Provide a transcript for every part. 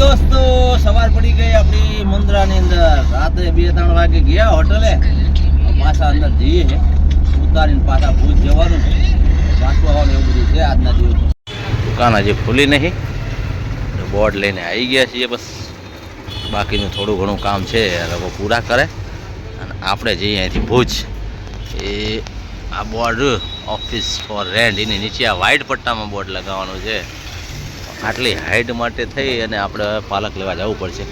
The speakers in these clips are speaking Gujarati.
દોસ્તો, સવાર પડી ગઈ આપણી મુન્દ્રાની અંદર. રાત્રે બે ત્રણ વાગે ગયા હોટલે. પાછા અંદર જઈએ. છે ઉતારીને પાછા ભૂજ જવાનું. પાછું આવવાનું એવું બધું છે આજના દિવસ દુકાન હજી ખુલી નહીં. બોર્ડ લઈને આવી ગયા છીએ બસ. બાકીનું થોડું ઘણું કામ છે, એ લોકો પૂરા કરે. અને આપણે જઈએ અહીંથી ભુજ. એ આ બોર્ડ ઓફિસ ફોર રેન્ટ. એની નીચે આ વ્હાઇટ પટ્ટામાં બોર્ડ લગાવવાનું છે. આટલી હાઈટ માટે થઈ અને આપણે પાલક લેવા જવું પડશે.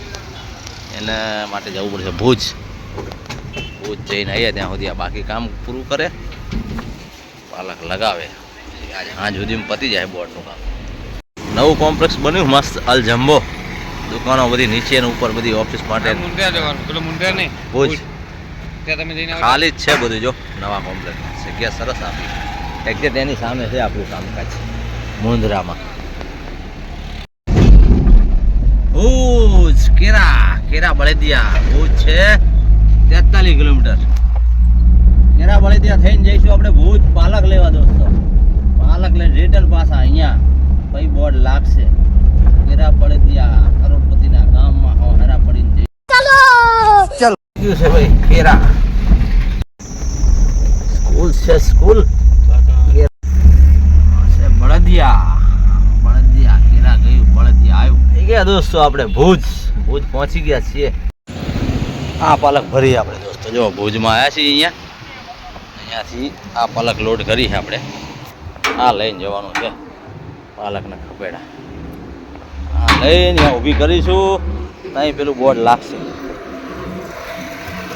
એના માટે જવું પડશે ભુજ. ભુજ જઈને આવીએ ત્યાં સુધી આ બાકી કામ પૂરું કરે. પાલક લગાવે. આજે સાંજ સુધીમાં પતી જાય બોર્ડનું કામ. નવું કોમ્પ્લેક્સ બન્યું મસ્ત અલ જમ્બો. દુકાનો બધી નીચે અને ઉપર બધી ઓફિસ માટે. ભુજ. ખાલી જ છે બધું જો. નવા કોમ્પ્લેક્સ. જગ્યા સરસ આપી. એક્ઝેક્ટ એની સામે છે આપણું કામકાજ. મુંદ્રામાં ભુજ કેરા કેરા બળદિયા ભુજ છે તેતાલીસ કિલોમીટર. કેરા બળદિયા થઈને જઈશું આપણે ભુજ પાલક લેવા દોસ્તો. પાલક લઈને રિટર્ન પાછા અહીંયા. પછી બોર્ડ લાગશે. કેરા બળદિયા કરોડપતિના ગામમાં હો હેરા પડીને ચાલો! ગયું છે ભાઈ કેરા. સ્કૂલ છે સ્કૂલ. છે બળદિયા. બળદિયા કેરા ગયું બળદિયા આવ્યું. થઈ ગયા દોસ્તો આપણે ભુજ. ભુજ પહોંચી ગયા છીએ. આ પાલક ભરી આપણે. દોસ્તો, જો, ભુજમાં આવ્યા છીએ અહીંયા. અહીંયાથી આ પાલક લોડ કરી છે આપણે. આ લઈને જવાનું છે પાલકના ખપેડા. આ લઈને ઊભી કરીશું. ત્યાં પેલું બોર્ડ લાગશે.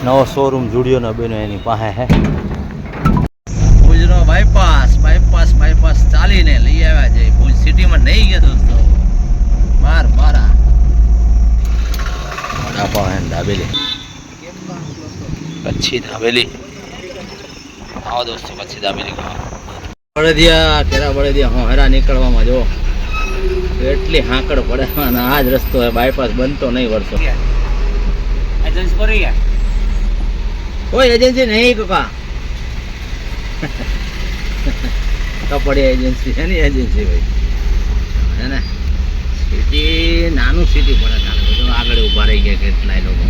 નવો શોરૂમ જુડિયોનો બેનો એની પાસે, હે ભુજનો બાયપાસ બાયપાસ બાયપાસ ચાલીને લઈ આવ્યા છે ભુજ સિટીમાં નહીં ગયા દોસ્તો બાર બારા વડાપાવ હે ને દાબેલી કચ્છી હવેલી. આવો દોસ્તો મસ્જિદ હવેલી બળદિયા કેરા બળદિયા હું હેરા નીકળવામાં જો એટલી હાંકડ પડે આ જ રસ્તો હોય બાયપાસ બનતો નહીં વર્ષો કોઈ એજન્સી નહીં કાકા. કપડી એજન્સી છે ને એજન્સી ભાઈ હે ને? સિટી, નાનું સિટી પડે તારે. આગળ ઊભા રહી ગયા કેટલાય લોકો.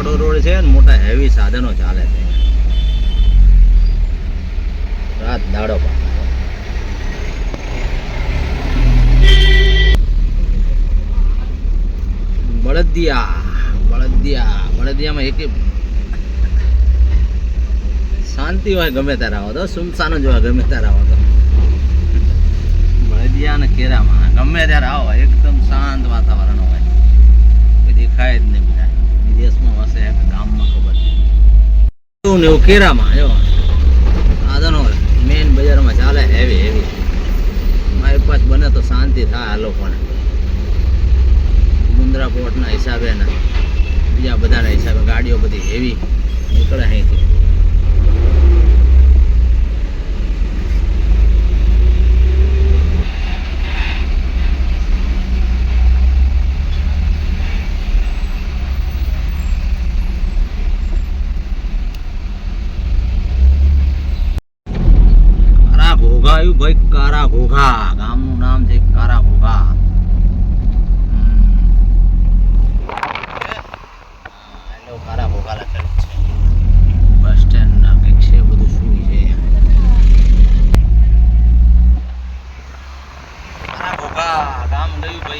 આંકડો રોડ છે મોટા હેવી સાધનો ચાલે છે. રાત દાડો પાછો. બળદિયા બળદિયા, બળદિયામાં એક શાંતિ હોય ગમે ત્યારે આવો તો, સુમસાનો જ હોય ગમે ત્યારે આવો તો. બળદિયા અને કેરામાં ગમે ત્યારે આવો, એકદમ શાંત વાતાવરણ હોય. દેખાય જ નહીં. બધા વિદેશમાં વસે ગામમાં ખબર છે. ને એવું કેરામાં? જો. સાધનો મેઇન બજારમાં ચાલે હેવી હેવી મારી પાસે બને તો શાંતિ થાય આ લોકોને. મુન્દ્રા પોર્ટના હિસાબે ને બીજા બધાના હિસાબે ગાડીઓ બધી હેવી નીકળે અહીંથી કારા ઘોઘા આવ્યું ભાઈ કારા ઘોઘા ગામનું નામ છે કારા ઘોઘા હમ. હા, એટલે કારા ઘોઘા લખેલું છે બસ સ્ટેન્ડ ના કંઈક છે બધું શું છે કારા ઘોઘા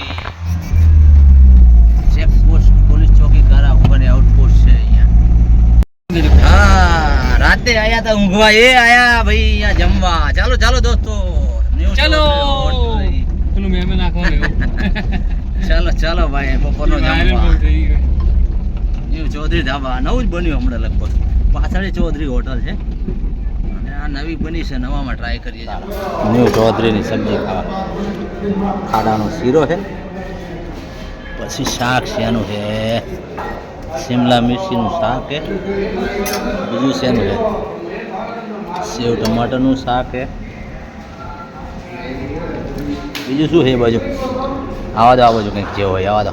ગામ ગયું ભાઈ ચેક પોસ્ટ પોલીસ ચોકી કારા ઘોઘાની આઉટપોસ્ટ છે અહીંયા હા રાતે આયા તા ઊંઘવા એ આયા ભાઈ અહીંયા જમવા ચાલો ચાલો દોસ્તો ચાલો પેલું મેમે નાખવાનું ચાલો ચાલો ભાઈ બપોરનો જમવા ન્યુ ચૌધરી ધાબા નવું જ બન્યું હમણાં લગભગ. પાછળ ચૌધરી હોટલ છે. આ નવી બની છે નવામાં ટ્રાય કરીએ ન્યુ ચૌધરીની સબ્જી ખાવા. ખાડાનો શીરો છે. પછી શાક શેનું છે. શિમલા મિર્ચીનું શાક છે. બીજું શેનું છે. સેવ ટમાટરનું શાક છે. બીજું શું છે બાજુ? આવા દો આ બાજુ કંઈક જે હોય આવા દો.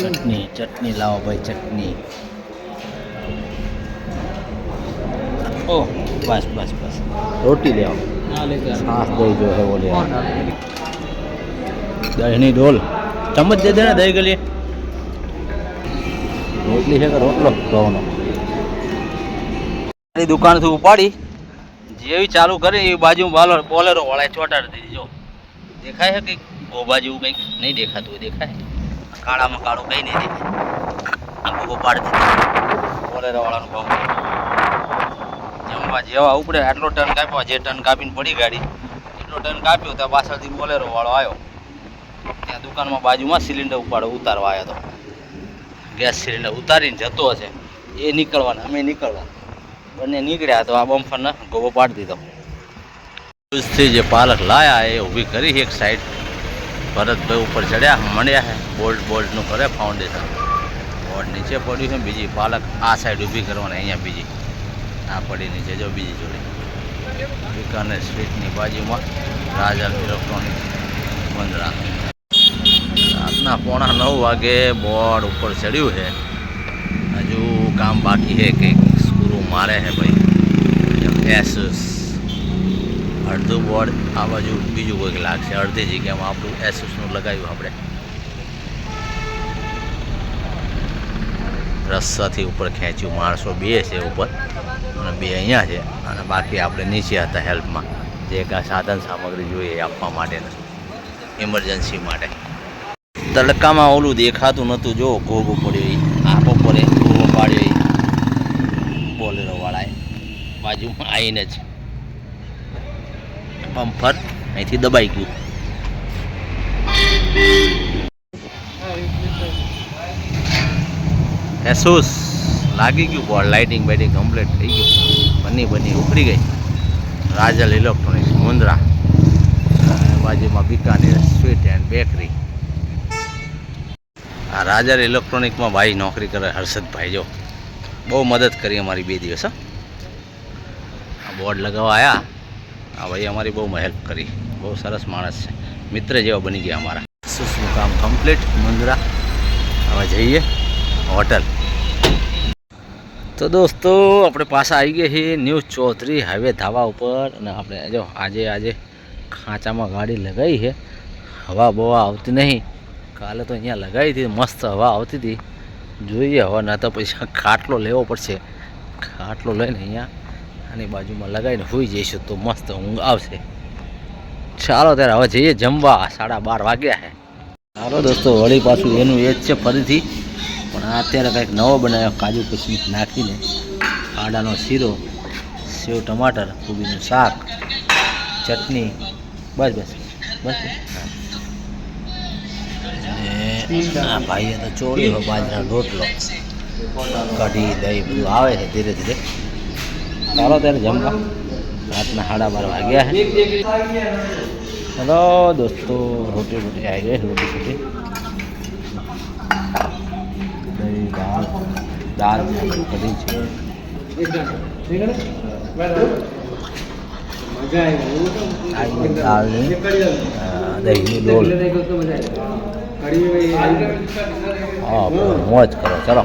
ચટણી ચટણી લાવો ભાઈ ચટણી. ઓ બસ બસ બસ. રોટી લે આવો. છાસ દહીં જો હે બોલે દહીંની ડોલ. ચમચ દે દે ને દહીં ગલી. રોટલી છે કે રોટલો? ઘઉંનો. દુકાનથી ઉપાડી. જેવી ચાલુ કરી એવી બાજુ બોલેરો વળાય ચોટાડી દીધી. જો દેખાય છે કંઈક? ગોબા જેવું કંઈક? નહીં દેખાતું દેખાય. કાળામાં કાળું કંઈ નહીં દેખાય આ ગોબો પાડી દીધી બોલેરો વાળાનું ભાવ જમવા જેવા ઉપડે, આટલો ટન કાપ્યો, જે ટન કાપીને પડી ગાડી. એટલો ટન કાપ્યો, ત્યાં પાછળથી બોલેરો વાળો આવ્યો. ત્યાં દુકાનમાં બાજુમાં સિલિન્ડર ઉપાડો, ઉતારવા આવ્યો હતો ગેસ સિલિન્ડર ઉતારીને જતો હશે. એ નીકળવાના, અમે નીકળવા બંને નીકળ્યા તો આ બમ્ફરને ગોબો પાડી દીધો. થી જે પાલક લાયા એ ઊભી કરી એક સાઈડ ભરતભાઈ ઉપર ચડ્યા, મળ્યા છે બોલ્ટ બોલ્ટનું કરે ફાઉન્ડેશન બોર્ડ નીચે પડ્યું છે, બીજી પાલક આ સાઈડ ઊભી કરવાની, અહીંયા બીજી. આ પડી નીચે, જો બીજી જોડી. બિકાનેર સ્ટ્રીટની બાજુમાં રાજા ઇલેક્ટ્રોનિક મંદરા રાતના પોણા નવ વાગે બોર્ડ ઉપર ચડ્યું છે. હજુ કામ બાકી છે, કંઈક સ્ક્રૂ મારે છે ભાઈ. એસુસ અડધું બોર્ડ આ બાજુ બીજું કોઈક લાગશે. અડધી જગ્યામાં આપણું એસુસનું લગાવ્યું આપણે. રસ્સાથી ઉપર ખેંચ્યું. માણસો બે છે ઉપર અને બે અહીંયા છે અને બાકી આપણે નીચે હતા હેલ્પમાં. જે કાંઈ સાધન સામગ્રી જોઈએ આપવા માટેના. ઇમરજન્સી માટે. તડકામાં ઓલું દેખાતું નહોતું. જો ગોગો પડ્યો એ આંખો પડે ગોગો પાડ્યો બોલેરોવાળાએ. બાજુમાં આવીને જ. બમ્ફર અહીંથી દબાઈ ગયું. એસોસ, લાગી ગયું બોર્ડ લાઇટિંગ બાઇટિંગ કમ્પ્લીટ થઈ ગયું. બની બની ઉપડી ગઈ. રાજલ ઇલેક્ટ્રોનિક્સ મુંદ્રા. બાજુમાં બિકાનેર સ્વીટ એન્ડ બેકરી આ રાજલ ઇલેક્ટ્રોનિકમાં ભાઈ નોકરી કરે, હર્ષદભાઈ, જો. બહુ મદદ કરી અમારી બે દિવસ, હો. બોર્ડ લગાવવા આવ્યા આ ભાઈ અમારી બહુ હેલ્પ કરી. બહુ સરસ માણસ છે. મિત્ર જેવા બની ગયા અમારા. શું કામ કમ્પ્લીટ મુંદરા હવે જઈએ. હોટલ. તો દોસ્તો, આપણે પાછા આવી ગયા છીએ ન્યૂ ચૌધરી હાઈવે ધાબા ઉપર. અને આપણે જો આજે આજે ખાંચામાં ગાડી લગાવી છે. હવા બવા આવતી નહીં. કાલે તો અહીંયા લગાવી હતી. મસ્ત હવા આવતી હતી. જોઈએ હવા, ના તો પૈસા ખાટલો લેવો પડશે. ખાટલો લઈને અહીંયા આની બાજુમાં લગાવીને હોઈ જઈશું તો મસ્ત ઊંઘ આવશે. ચાલો ત્યારે હવે જઈએ જમવા. સાડા બાર વાગ્યા છે ચાલો દોસ્તો, વળી પાછું એનું એ જ છે ફરીથી. પણ અત્યારે કંઈક નવો બનાવ્યો, કાજુ કિસમિસ નાખીને. આડાનો શીરો, સેવ ટમાટર, કોબીનું શાક, ચટણી. બસ બસ. બસ આ ભાઈએ તો ચોળી હોય બાજરાનો રોટલો. કઢી, દહીં બધું આવે છે ધીરે ધીરે. ચાલો ત્યારે જમવા. રાતના સાડા બાર વાગ્યા છે. ચલો દોસ્તો, રોટી રોટી આવી ગઈ, રોટી રોટી દાળ દાળ કઢી છે. દાળની દહીંની ડોલ હા મોજ કરો, ચલો.